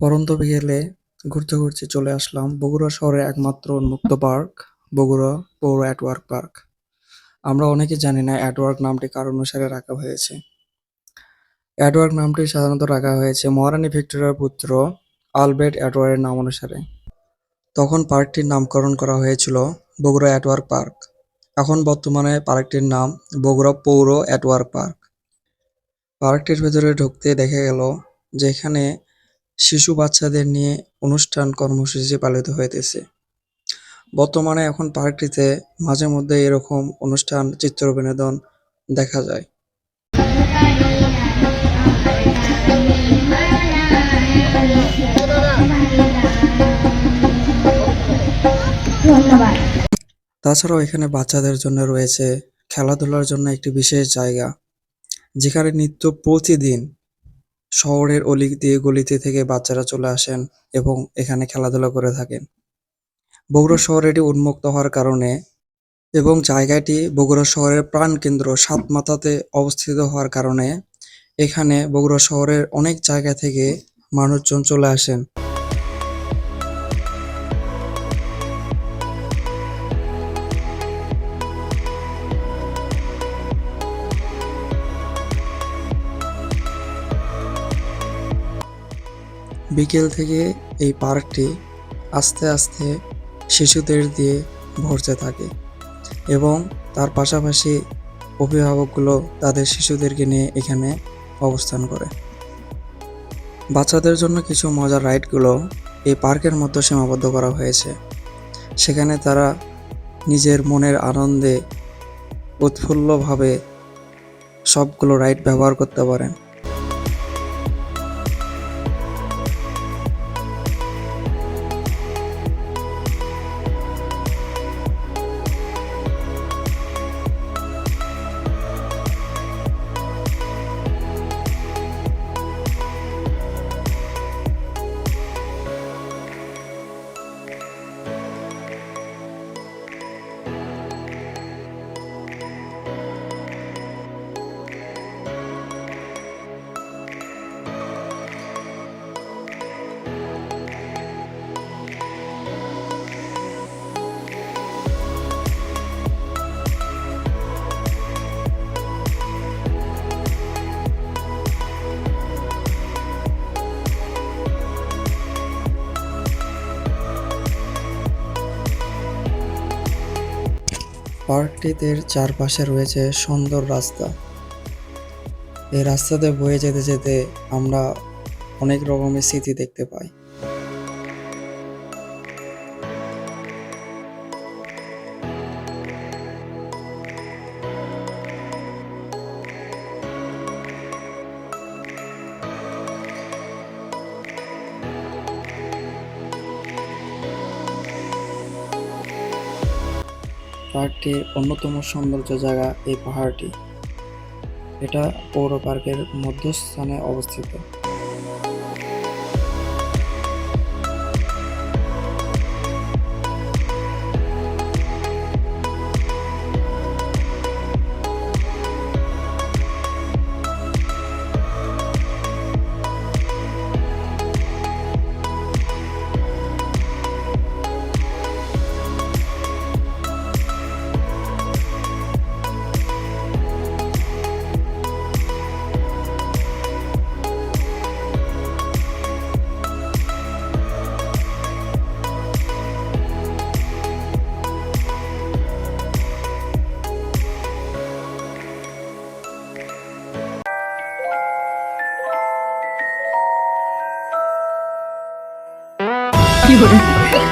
পড়ন্ত বিকেলে ঘুরতে ঘুরতে চলে আসলাম বগুড়া শহরের একমাত্র উন্মুক্ত পার্ক, বগুড়া পৌর অ্যাটওয়ার্ক পার্ক। আমরা অনেকে জানি না অ্যাটওয়ার্ক নামটি কার অনুসারে রাখা হয়েছে। অ্যাটওয়ার্ক নামটি সাধারণত রাখা হয়েছে মহারানী ভিক্টোরিয়ার পুত্র আলবেট অ্যাটওয়ারের নাম অনুসারে। তখন পার্কটির নামকরণ করা হয়েছিল বগুড়া অ্যাটওয়ার্ক পার্ক। এখন বর্তমানে পার্কটির নাম বগুড়া পৌর অ্যাটওয়ার্ক পার্ক। পার্কটির ভেতরে ঢুকতে দেখা গেল যে এখানে শিশু বাচ্চাদের নিয়ে অনুষ্ঠান কর্মসূচি পালিত হইতেছে। বর্তমানে এখন পার্কটিতে মাঝে মধ্যে এরকম অনুষ্ঠান চিত্র বিনোদন দেখা যায়। তাছাড়াও এখানে বাচ্চাদের জন্য রয়েছে খেলাধুলার জন্য একটি বিশেষ জায়গা যেখানে নিত্য প্রতিদিন শহরের অলিতে গলিতে থেকে বাচ্চারা চলে আসেন এবং এখানে খেলাধুলা করে থাকেন। বগুড়া শহর এটি উন্মুক্ত হওয়ার কারণে এবং জায়গাটি বগুড়া শহরের প্রাণকেন্দ্র সাতমাথাতে অবস্থিত হওয়ার কারণে এখানে বগুড়া শহরের অনেক জায়গা থেকে মানুষজন চলে আসেন। বিকেল থেকে এই পার্কটি আস্তে আস্তে শিশুদের দিয়ে ভরতে থাকে এবং তার পাশাপাশি অভিভাবকগুলো তাদের শিশুদেরকে নিয়ে এখানে অবস্থান করে। বাচ্চাদের জন্য কিছু মজার রাইডগুলো এই পার্কের মধ্যে সীমাবদ্ধ করা হয়েছে। সেখানে তারা নিজের মনের আনন্দে উৎফুল্লভাবে সবগুলো রাইড ব্যবহার করতে পারেন। পার্কটিতে চারপাশে রয়েছে সুন্দর রাস্তা। এই রাস্তাতে বয়ে যেতে যেতে আমরা অনেক রকমের স্মৃতি দেখতে পাই। পার্কটির অন্যতম সৌন্দর্য জায়গা এই পাহাড়টি। এটা পৌর পার্কের মধ্যস্থানে অবস্থিত। কি করে